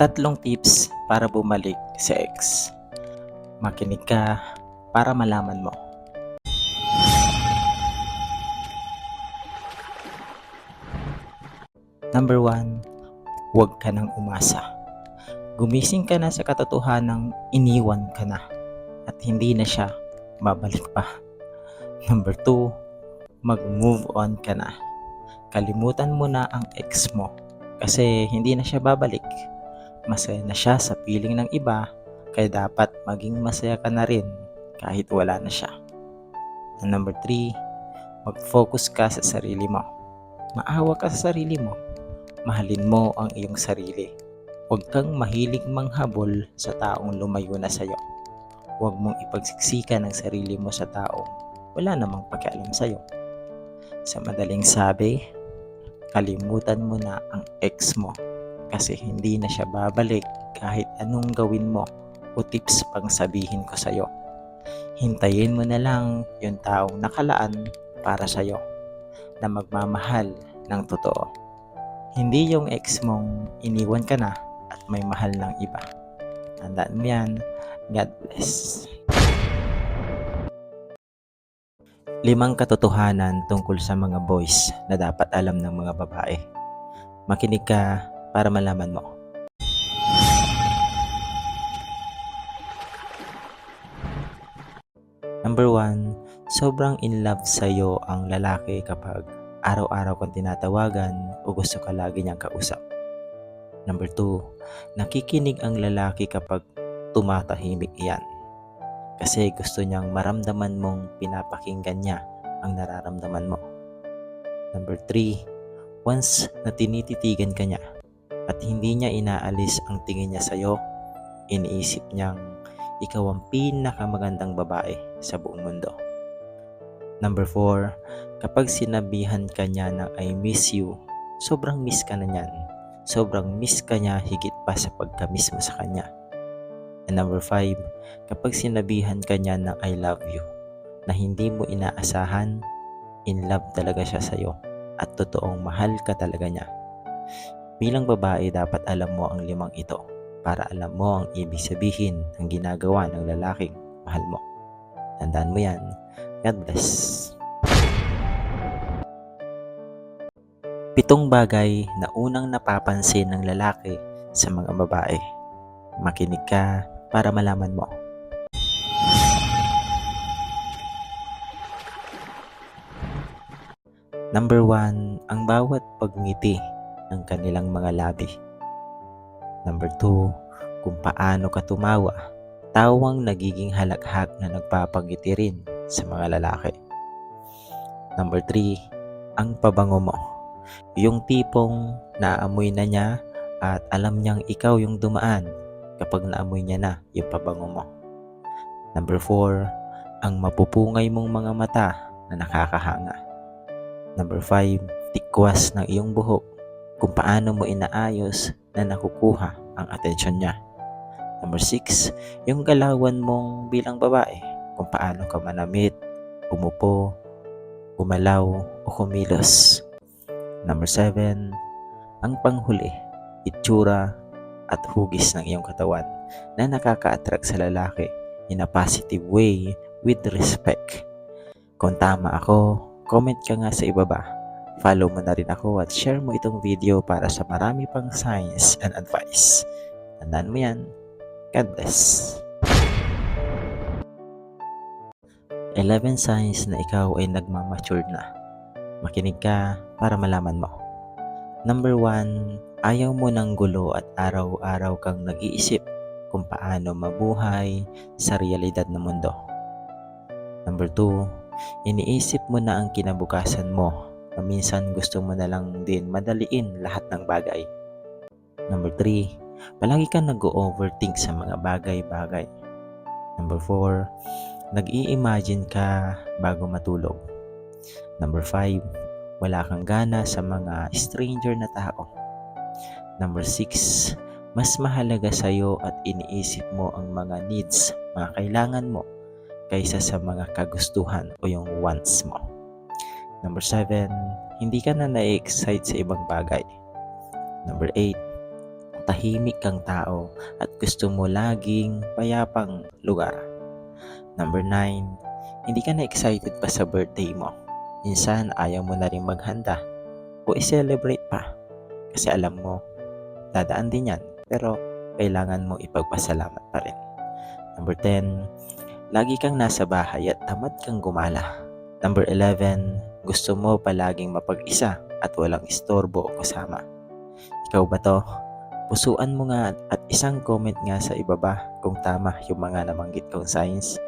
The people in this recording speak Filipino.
Tatlong tips para bumalik sa ex. Makinig ka para malaman mo. Number 1, huwag ka nang umasa. Gumising ka na sa katotohanang iniwan ka na at hindi na siya babalik pa. Number 2, mag-move on ka na. Kalimutan mo na ang ex mo kasi hindi na siya babalik. Masaya na siya sa piling ng iba kaya dapat maging masaya ka na rin kahit wala na siya. And number 3, mag-focus ka sa sarili mo. Maawa ka sa sarili mo. Mahalin mo ang iyong sarili. Huwag kang mahilig manghabol sa taong lumayo na sa'yo. Huwag mong ipagsiksikan ang sarili mo sa taong wala namang pakialam sa'yo. Sa madaling sabi, kalimutan mo na ang ex mo kasi hindi na siya babalik kahit anong gawin mo o tips pang sabihin ko sa'yo. Hintayin mo na lang yung taong nakalaan para sa'yo na magmamahal ng totoo. Hindi yung ex mong iniwan ka na at may mahal ng iba. Tandaan mo yan. God bless. Limang katotohanan tungkol sa mga boys na dapat alam ng mga babae. Makinig ka para malaman mo. Number one, sobrang in love sa'yo ang lalaki kapag araw-araw kang tinatawagan o gusto ka lagi niyang kausap. Number two, nakikinig ang lalaki kapag tumatahimik iyan. Kasi gusto niyang maramdaman mong pinapakinggan niya ang nararamdaman mo. Number three, once na tinititigan ka niya at hindi niya inaalis ang tingin niya sa'yo, iniisip niyang ikaw ang pinakamagandang babae sa buong mundo. Number 4, kapag sinabihan ka niya na I miss you, sobrang miss ka na niyan. Sobrang miss ka niya higit pa sa pagka-miss mo sa kanya. And number 5, kapag sinabihan ka niya na I love you, na hindi mo inaasahan, in love talaga siya sa'yo at totoong mahal ka talaga niya. Bilang babae, dapat alam mo ang limang ito para alam mo ang ibig sabihin ng ginagawa ng lalaking mahal mo. Tandaan mo yan. God bless. Pitong bagay na unang napapansin ng lalaki sa mga babae. Makinig ka para malaman mo. Number one, ang bawat pagngiti ng kanilang mga labi. Number 2, kung paano ka tumawa. Tawang nagiging halakhak na nagpapangiti rin sa mga lalaki. Number 3, ang pabango mo. Yung tipong naamoy na niya at alam niyang ikaw yung dumaan kapag naamoy niya na yung pabango mo. Number 4, ang mapupungay mong mga mata na nakakahanga. Number 5, tikwas ng iyong buhok kung paano mo inaayos na nakukuha ang atensyon niya. Number 6, yung galawan mong bilang babae kung paano ka manamit, umupo, gumalaw o kumilos. Number 7, ang panghuli, itsura at hugis ng iyong katawan na nakaka-attract sa lalaki in a positive way with respect. Kung tama ako, comment ka nga sa ibaba Follow mo na rin ako at share mo itong video para sa marami pang science and advice. Tandaan mo yan. God bless. 11 signs na ikaw ay nagmamature na. Makinig ka para malaman mo. Number 1, ayaw mo ng gulo at araw-araw kang nag-iisip kung paano mabuhay sa realidad ng mundo. Number 2, iniisip mo na ang kinabukasan mo na minsan gusto mo na lang din madaliin lahat ng bagay. Number 3, palagi kang nag-overthink sa mga bagay-bagay. Number 4, nag-i-imagine ka bago matulog. Number 5, wala kang gana sa mga stranger na tao. Number 6, mas mahalaga sa iyo at iniisip mo ang mga needs, mga kailangan mo kaysa sa mga kagustuhan o yung wants mo. Number 7, hindi ka na na-excite sa ibang bagay. Number 8, tahimik kang tao at gusto mo laging payapang lugar. Number 9, hindi ka na excited pa sa birthday mo. Minsan ayaw mo na rin maghanda o i-celebrate pa kasi alam mo, dadaan din yan pero kailangan mo ipagpasalamat pa rin. Number 10, lagi kang nasa bahay at tamad kang gumala. Number 11, gusto mo palaging mapag-isa at walang istorbo o kasama. Ikaw ba to? Pusuan mo nga at isang comment nga sa ibaba kung tama yung mga namanggit kong signs